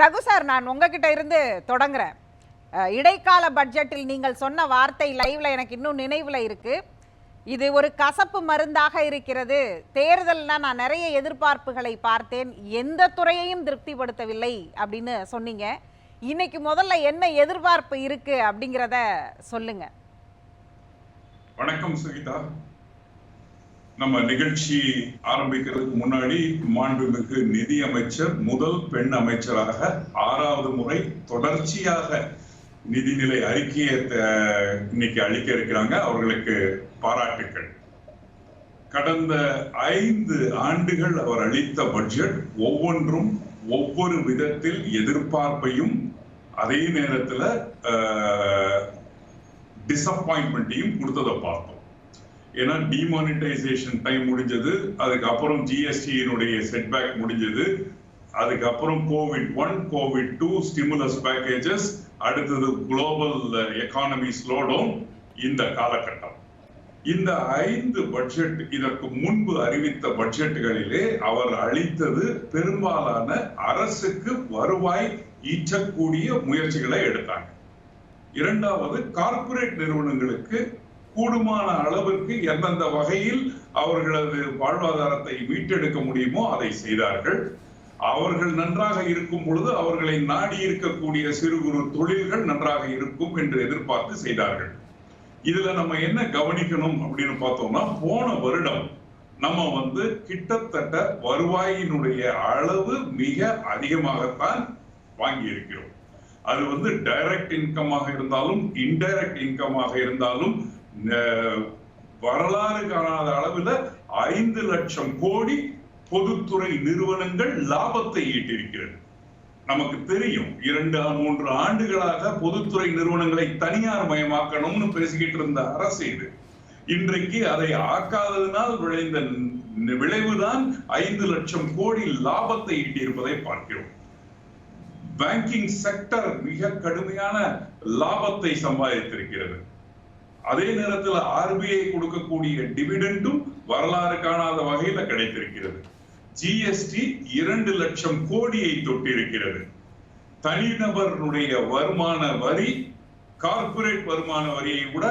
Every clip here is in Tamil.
ரகு சார் நான் உங்ககிட்ட இருந்து தொடங்குறேன். இடைக்கால பட்ஜெட்டில் நீங்கள் சொன்ன வார்த்தை லைவ்ல எனக்கு இன்னும் நினைவுல இருக்கு. இது ஒரு கசப்பு மருந்தாக இருக்கிறது. தேர்தல்னா நான் நிறைய எதிர்பார்ப்புகளை பார்த்தேன். எந்த துறையையும் திருப்திப்படுத்தவில்லை அப்படின்னு சொன்னீங்க. இன்னைக்கு முதல்ல என்ன எதிர்பார்ப்பு இருக்கு அப்படிங்கிறத சொல்லுங்க. வணக்கம் சுகிதா. நம்ம நிகழ்ச்சி ஆரம்பிக்கிறதுக்கு முன்னாடி மாண்புமிகு நிதி அமைச்சர் முதல் பெண் அமைச்சராக ஆறாவது முறை தொடர்ச்சியாக நிதிநிலை அறிக்கையை இன்னைக்கு அளிக்க இருக்கிறாங்க. அவர்களுக்கு பாராட்டுக்கள். கடந்த ஐந்து ஆண்டுகள் அவர் அளித்த பட்ஜெட் ஒவ்வொன்றும் ஒவ்வொரு விதத்தில் எதிர்பார்ப்பையும் அதே நேரத்தில் டிசப்பாயின்மெண்ட்டையும் கொடுத்ததை பார்த்தோம். ஏன்னா டிமானிட்டைசேஷன் டைம் முடிஞ்சது அதுக்கப்புறம் ஜிஎஸ்டியினுடைய செட்பேக் முடிஞ்சது. அதுக்கப்புறம் Covid one Covid two stimulus packages அடுத்தது குளோபல் எக்கானமி ஸ்லோடவுன் இந்த காலகட்டம். இந்த ஐந்து பட்ஜெட் இதற்கு முன்பு அறிவித்த பட்ஜெட்டுகளிலே அவர் அளித்தது பெரும்பாலான அரசுக்கு வருவாய் ஈச்சக்கூடிய முயற்சிகளை எடுத்தாங்க. இரண்டாவது கார்ப்பரேட் நிறுவனங்களுக்கு கூடுமான அளவிற்கு எந்தெந்த வகையில் அவர்களது வாழ்வாதாரத்தை மீட்டெடுக்க முடியுமோ அதை செய்தார்கள். அவர்கள் நன்றாக இருக்கும் பொழுது அவர்களை நாடி இருக்கக்கூடிய சிறு குறு தொழில்கள் நன்றாக இருக்கும் என்று எதிர்பார்த்து செய்தார்கள். இதுல நம்ம என்ன கவனிக்கணும் அப்படின்னு பார்த்தோம்னா போன வருடம் நம்ம வந்து கிட்டத்தட்ட வருவாயினுடைய அளவு மிக அதிகமாகத்தான் வாங்கி இருக்கிறோம் அது வந்து டைரக்ட் இன்கமாக இருந்தாலும் இன்டைரக்ட் இன்கமாக இருந்தாலும் வரலாறு காணாத அளவில் ஐந்து லட்சம் கோடி பொதுத்துறை நிறுவனங்கள் லாபத்தை ஈட்டிருக்கிறது நமக்கு தெரியும் இரண்டு மூன்று ஆண்டுகளாக பொதுத்துறை நிறுவனங்களை தனியார் மயமாக்கணும்னு பேசிக்கிட்டு இருந்த அரசு இது. இன்றைக்கு அதை ஆக்காததினால் விளைந்த விளைவுதான் ஐந்து லட்சம் கோடி லாபத்தை ஈட்டியிருப்பதை பார்க்கிறோம். பேங்கிங் செக்டர் மிக கடுமையான லாபத்தை சம்பாதித்திருக்கிறது. அதே நேரத்தில் ஆர்பிஐ கொடுக்கக்கூடிய டிவிடெண்டும் வரலாறு காணாத வகையில கிடைத்திருக்கிறது. ஜிஎஸ்டி இரண்டு லட்சம் கோடியை தொட்டிருக்கிறது. தனிநபருடைய வருமான வரி கார்ப்பரேட் வருமான வரியை விட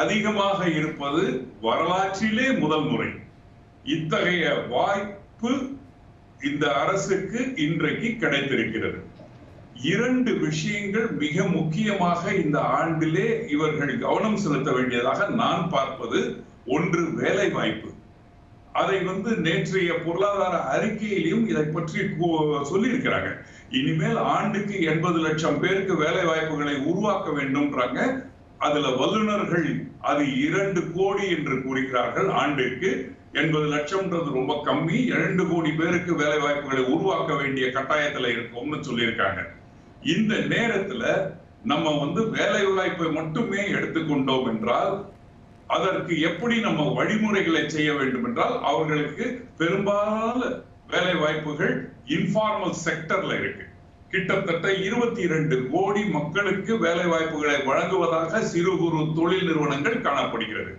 அதிகமாக இருப்பது வரலாற்றிலே முதல் முறை. இத்தகைய வாய்ப்பு இந்த அரசுக்கு இன்றைக்கு கிடைத்திருக்கிறது. இரண்டு விஷயங்கள் மிக முக்கியமாக இந்த ஆண்டிலே இவர்கள் கவனம் செலுத்த வேண்டியதாக நான் பார்ப்பது ஒன்று வேலை வாய்ப்பு அதை வந்து நேற்றைய பொருளாதார அறிக்கையிலையும் இதை பற்றி சொல்லியிருக்கிறாங்க. இனிமேல் ஆண்டுக்கு எண்பது லட்சம் பேருக்கு வேலை வாய்ப்புகளை உருவாக்க வேண்டும்ன்றாங்க. அதுல வல்லுநர்கள் அது இரண்டு கோடி என்று கூறுகிறார்கள் ஆண்டுக்கு எண்பது லட்சம்ன்றது ரொம்ப கம்மி. இரண்டு கோடி பேருக்கு வேலை வாய்ப்புகளை உருவாக்க வேண்டிய கட்டாயத்துல இருக்கும்னு சொல்லியிருக்காங்க. இந்த நேரத்துல நம்ம வந்து வேலை வாய்ப்பை மட்டுமே எடுத்துக்கொண்டோம் என்றால் அதற்கு எப்படி நம்ம வழிமுறைகளை செய்ய வேண்டும் என்றால் அவர்களுக்கு பெரும்பாலான வேலை வாய்ப்புகள் இன்ஃபார்மல் செக்டர்ல இருக்கு. கிட்டத்தட்ட இருபத்தி இரண்டு கோடி மக்களுக்கு வேலை வாய்ப்புகளை வழங்குவதாக சிறு குறு தொழில் நிறுவனங்கள் காணப்படுகிறது.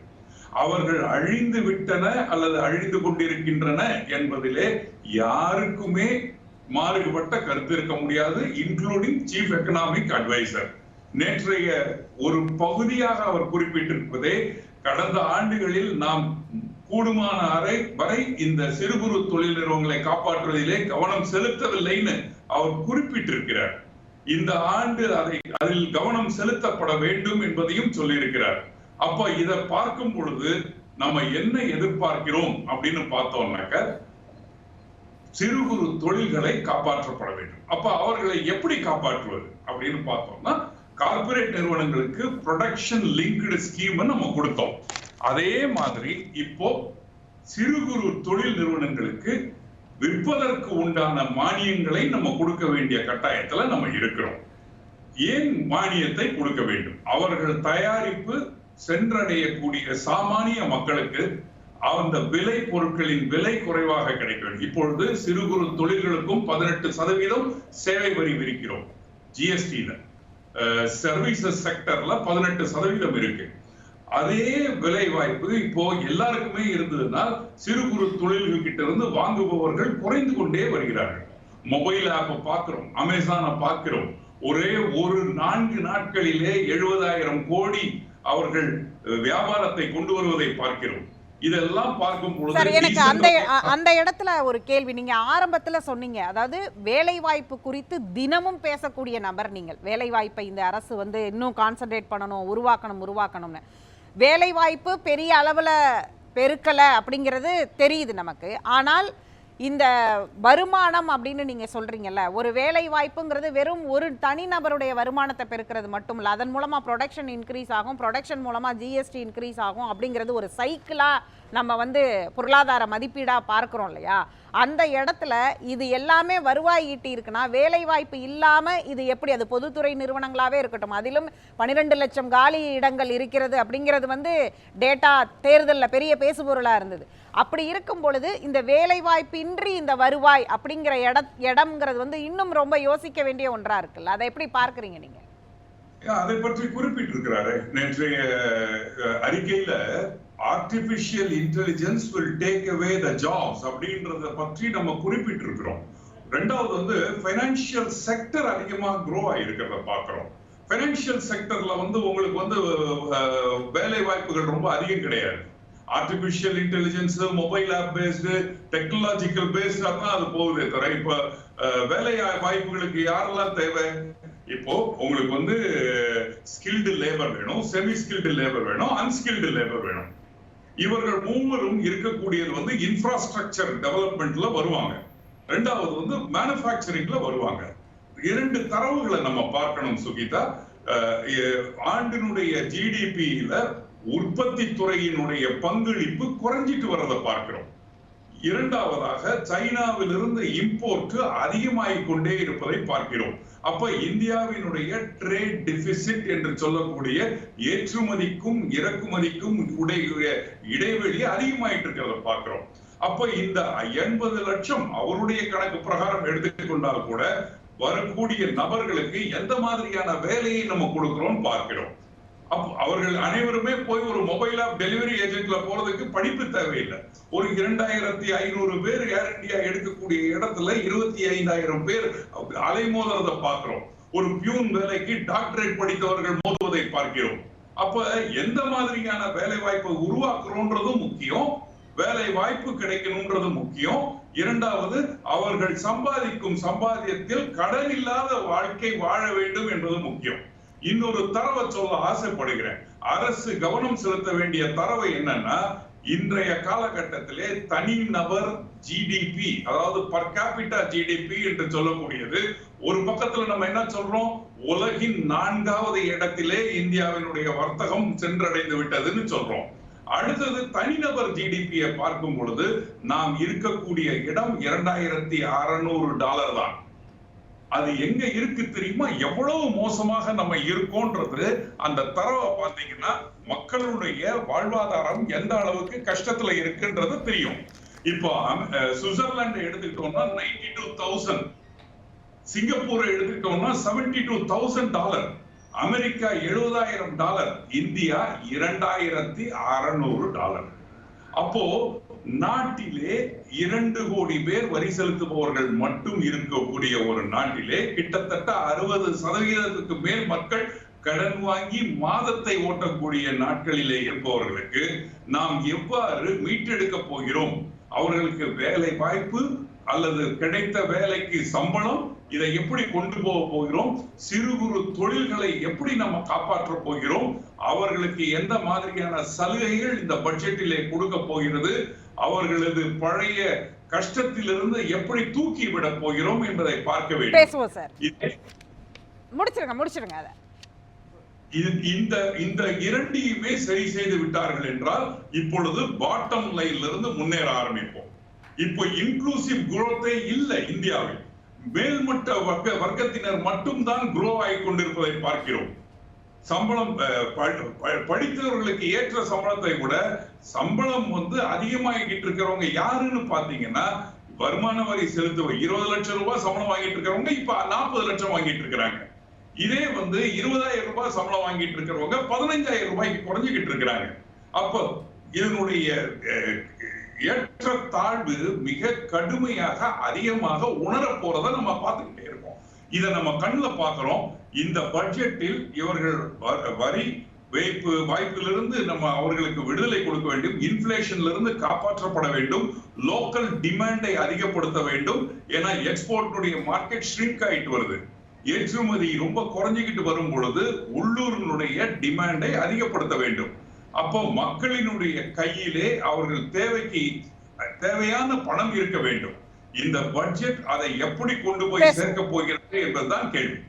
அவர்கள் அழிந்து விட்டன அல்லது அழிந்து கொண்டிருக்கின்றன என்பதிலே யாருக்குமே மாறுபட்ட கருத்து இருக்க முடியாது இன்க்ளூடிங் சீஃப் எக்கனாமிக் அட்வைசர் நேற்றைய ஒரு பகுதியாக அவர் குறிப்பிட்டிருப்பதே கடந்த ஆண்டுகளில் நாம் கூடுமான அறை வரை இந்த சிறு குறு தொழில் நிறுவனங்களை காப்பாற்றுவதிலே கவனம் செலுத்தவில்லைன்னு அவர் குறிப்பிட்டிருக்கிறார். இந்த ஆண்டு அதை அதில் கவனம் செலுத்தப்பட வேண்டும் என்பதையும் சொல்லியிருக்கிறார். அப்ப இதை பார்க்கும் பொழுது நம்ம என்ன எதிர்பார்க்கிறோம் அப்படின்னு பார்த்தோம்னாக்க சிறு குறு தொழில்களை காப்பாற்றப்பட வேண்டும். அப்ப அவர்களை எப்படி காப்பாற்றுவது அப்படின்னு பார்த்தோம்னா கார்ப்பரேட் நிறுவனங்களுக்கு ப்ரொடக்ஷன் லிங்க்டு ஸ்கீம் நம்ம கொடுத்தோம். அதே மாதிரி இப்போ சிறு குறு தொழில் நிறுவனங்களுக்கு விற்பதற்கு உண்டான மானியங்களை நம்ம கொடுக்க வேண்டிய கட்டாயத்துல நம்ம இருக்கிறோம். ஏன் மானியத்தை கொடுக்க வேண்டும்? அவர்கள் தயாரிப்பு சென்றடையக்கூடிய சாமானிய மக்களுக்கு அந்த விலை பொருட்களின் விலை குறைவாக கிடைக்க வேண்டும் இப்பொழுது சிறு குறு தொழில்களுக்கும் பதினெட்டு சதவீதம் சேவை வரி விரிக்கிறோம் ஜிஎஸ்டியில சர்வீசஸ் செக்டர்ல பதினெட்டு சதவீதம் இருக்கு. அதே விலை வாய்ப்பு இப்போ எல்லாருக்குமே இருந்ததுன்னா சிறு குறு தொழில்கள் கிட்ட இருந்து வாங்குபவர்கள் குறைந்து கொண்டே வருகிறார்கள். மொபைல் ஆப்பை பார்க்கிறோம் அமேசானை பார்க்கிறோம். ஒரே ஒரு நான்கு நாட்களிலே எழுபதாயிரம் கோடி அவர்கள் வியாபாரத்தை கொண்டு வருவதை பார்க்கிறோம். இதெல்லாம் பார்க்கும் பொழுது சார் எனக்கு அந்த அந்த இடத்துல ஒரு கேள்வி. நீங்க ஆரம்பத்துல சொன்னீங்க. அதாவது வேலை வாய்ப்பு குறித்து தினமும் பேசக்கூடிய நபர் நீங்கள். வேலை வாய்ப்பை இந்த அரசு வந்து இன்னும் கான்சென்ட்ரேட் பண்ணணும் உருவாக்கணும் உருவாக்கணும்னு. வேலை வாய்ப்பு பெரிய அளவுல பெருக்கல அப்படிங்கிறது தெரியுது நமக்கு. ஆனால் இந்த வருமானம் அப்படின்னு நீங்கள் சொல்கிறீங்கல்ல ஒரு வேலை வாய்ப்புங்கிறது வெறும் ஒரு தனிநபருடைய வருமானத்தை பெருக்கிறது மட்டும் இல்லை அதன் மூலமாக ப்ரொடக்ஷன் இன்க்ரீஸ் ஆகும் ப்ரொடக்ஷன் மூலமாக ஜிஎஸ்டி இன்க்ரீஸ் ஆகும் அப்படிங்கிறது ஒரு சைக்கிளாக நம்ம வந்து பொருளாதார மதிப்பீடாக பார்க்குறோம் இல்லையா? அந்த இடத்துல இது எல்லாமே வருவாய் ஈட்டி இருக்குன்னா வேலை வாய்ப்பு இல்லாமல் இது எப்படி அது பொதுத்துறை நிறுவனங்களாகவே இருக்கட்டும் அதிலும் பன்னிரெண்டு லட்சம் காலி இடங்கள் இருக்கிறது அப்படிங்கிறது வந்து டேட்டா தேர்தலில் பெரிய பேசுபொருளாக இருந்தது. அப்படி இருக்கும் பொழுது இந்த வேலை வாய்ப்பின்றி இந்த வருவாய் அப்படிங்கிற இட இடம்ங்கிறது வந்து இன்னும் ரொம்ப யோசிக்க வேண்டிய ஒன்றா இருக்குல்ல? அதை எப்படி பார்க்கறீங்க நீங்க? அதை பற்றி குறிப்பிட்டிருக்கிறாரு. நேற்றைய அறிக்கையில artificial intelligence will take away the jobs அப்படின்றத பற்றி நம்ம குறிப்பிட்டிருக்கிறோம். ரெண்டாவது வந்து ஃபைனான்சியல் செக்டர் அதிகமா க்ரோ ஆயிருக்கிறத பார்க்குறோம். ஃபைனான்சியல் செக்டர்ல வந்து உங்களுக்கு வந்து வேலை வாய்ப்புகள் ரொம்ப அதிகம் கிடையாது. Artificial intelligence mobile app based technological பேஸ்டா தான் அது போகுதே தவிர இப்ப வேலை வாய்ப்புகளுக்கு யாரெல்லாம் தேவை? இப்போ உங்களுக்கு வந்து ஸ்கில்டு லேபர் வேணும் செமி ஸ்கில்டு லேபர் வேணும் அன்ஸ்கில்டு லேபர் வேணும். இவர்கள் மூவரும் இருக்கக்கூடியது வந்து இன்ஃப்ராஸ்ட்ரக்சர் டெவலப்மெண்ட்ல வருவாங்க. ரெண்டாவது வந்து மேனுஃபேக்சரிங்ல வருவாங்க. இரண்டு தரவுகளை நம்ம பார்க்கணும் சுகிதா. ஆண்டினுடைய ஜிடிபியில உற்பத்தி துறையினுடைய பங்களிப்பு குறைஞ்சிட்டு வரதை பார்க்கிறோம். இரண்டாவதாக சைனாவிலிருந்து இம்போர்ட் அதிகமாகிக் கொண்டே இருப்பதை பார்க்கிறோம். அப்ப இந்தியாவினுடைய ட்ரேட் டெபிசிட் என்று சொல்லக்கூடிய ஏற்றுமதிக்கும் இறக்குமதிக்கும் உடைய இடைவெளி அதிகமாயிட்டு இருக்கிறத பார்க்கிறோம். அப்ப இந்த எண்பது லட்சம் அவருடைய கணக்கு பிரகாரம் எடுத்துக்கொண்டால் கூட வரக்கூடிய நபர்களுக்கு எந்த மாதிரியான வேலையை நம்ம கொடுக்கிறோம் பார்க்கிறோம். அவர்கள் அனைவருமே போய் ஒரு மொபைல் ஆப் டெலிவரி ஏஜென்ட்ல போறதுக்கு படிப்பு தேவையில்லை. ஒரு இரண்டாயிரத்தி ஐநூறு பேர் ஏர் இந்தியா எடுக்கக்கூடிய இடத்துல இருபத்தி ஐந்தாயிரம் பேர் அலைமோதுறதை பார்க்கிறோம். ஒரு பியூன் வேலைக்கு டாக்டரேட் படித்தவர்கள் மோதுவதை பார்க்கிறோம். அப்ப எந்த மாதிரியான வேலை வாய்ப்பை உருவாக்குறோன்றதும் முக்கியம். வேலை வாய்ப்பு கிடைக்கணும்ன்றது முக்கியம். இரண்டாவது அவர்கள் சம்பாதிக்கும் சம்பாதியத்தில் கடன் இல்லாத வாழ்க்கை வாழ வேண்டும் என்பது முக்கியம். இன்னொரு தரவை சொல்ல ஆசைப்படுகிறேன். அரசு கவனம் செலுத்த வேண்டிய தரவு என்னன்னா இன்றைய காலகட்டத்திலே தனிநபர் ஜிடிபி அதாவது பர் கேபிட்டா ஜிடிபி என்று சொல்லக்கூடியது. ஒரு பக்கத்துல நம்ம என்ன சொல்றோம்? உலகின் நான்காவது இடத்திலே இந்தியாவினுடைய வர்த்தகம் சென்றடைந்து விட்டதுன்னு சொல்றோம். அடுத்தது தனிநபர் ஜிடிபியை பார்க்கும் பொழுது நாம் இருக்கக்கூடிய இடம் இரண்டாயிரத்தி அறுநூறு டாலர் தான். அது எங்க இருக்கு தெரியுமா? எவ்வளவு மோசமாக நம்ம இருக்கோன்றது அந்த தரவை பார்த்தீங்கன்னா மக்களுடைய வாழ்வாதாரம் எந்த அளவுக்கு கஷ்டத்துல இருக்குன்றது தெரியும். இப்போ அம்- எடுத்துக்கிட்டோம்னா நைன்டி டூ தௌசண்ட் சிங்கப்பூரை எடுத்துக்கிட்டோம்னா seventy two thousand dollar America எழுபதாயிரம் டாலர் இந்தியா இரண்டாயிரத்தி அறநூறு டாலர் அப்போ நாட்டிலே இரண்டு கோடி பேர் வரி செலுத்துபவர்கள் மட்டும் இருக்கக்கூடிய ஒரு நாட்டிலே கிட்டத்தட்ட அறுபது சதவீதத்துக்கு மேல் மக்கள் கடன் வாங்கி மாதத்தை ஓட்டக்கூடிய நாட்களிலே இருப்பவர்களுக்கு நாம் எவ்வாறு மீட்டெடுக்க போகிறோம்? அவர்களுக்கு வேலை வாய்ப்பு அல்லது கிடைத்த வேலைக்கு சம்பளம் இதை எப்படி கொண்டு போக போகிறோம்? சிறு குறு தொழில்களை எப்படி நம்ம காப்பாற்ற போகிறோம்? அவர்களுக்கு எந்த மாதிரியான சலுகைகள் இந்த பட்ஜெட்டிலே கொடுக்க போகிறது? அவர்களது பழைய கஷ்டத்திலிருந்து எப்படி தூக்கி விட போகிறோம் என்பதை பார்க்க வேண்டும். பேசுவோம் சார். முடிச்சிருங்க முடிச்சிருங்க அதை. இந்த இந்த இரண்டையுமே சரி செய்து விட்டார்கள் என்றால் இப்பொழுது பாட்டம் லைன்ல இருந்து முன்னேற ஆரம்பிப்போம். இப்போ இன்க்ளூசிவ் குரோத்தே இல்லை இந்தியாவில். மேல்மட்ட வர்க்க வர்க்கத்தினர் மட்டும்தான் குரோ ஆகி கொண்டிருப்பதை பார்க்கிறோம். சம்பளம் ப- ப- படித்தவர்களுக்கு ஏற்ற சம்பளத்தை கூட சம்பளம் வந்து அதிகமாகிட்டு இருக்கிறவங்க யாருன்னு பாத்தீங்கன்னா வருமான வரி செலுத்துவ இருபது லட்சம் ரூபாய் சம்பளம் வாங்கிட்டு இருக்கிறவங்க இப்ப நாற்பது லட்சம் வாங்கிட்டு இருக்கிறாங்க. இதே வந்து இருபதாயிரம் ரூபாய் சம்பளம் வாங்கிட்டு இருக்கிறவங்க பதினஞ்சாயிரம் ரூபாய்க்கு குறைஞ்சுக்கிட்டு இருக்கிறாங்க. அப்போ இதனுடைய ஏற்றத்தாழ்வு மிக கடுமையாக அதிகமாக உணர போறதை நம்ம பார்த்துக்கிட்டே இருக்கோம். இதை நம்ம கண்ணுல பார்க்கிறோம். இந்த பட்ஜெட்டில் இவர்கள் வ- வரி வைப்பு வாய்ப்பிலிருந்து நம்ம அவர்களுக்கு விடுதலை கொடுக்க வேண்டும். இன்ஃபிளேஷன்ல இருந்து காப்பாற்றப்பட வேண்டும். லோக்கல் டிமாண்டை அதிகப்படுத்த வேண்டும். ஏன்னா எக்ஸ்போர்ட்டுடைய மார்க்கெட் ஷ்ரிங்க் ஆயிட்டு வருது. ஏற்றுமதி ரொம்ப குறைஞ்சிக்கிட்டு வரும் பொழுது உள்ளூர்களுடைய டிமாண்டை அதிகப்படுத்த வேண்டும். அப்போ மக்களினுடைய கையிலே அவர்கள் தேவைக்கு தேவையான பணம் இருக்க வேண்டும். இந்த பட்ஜெட் அதை எப்படி கொண்டு போய் சேர்க்க போகிறது என்பதுதான் கேள்வி.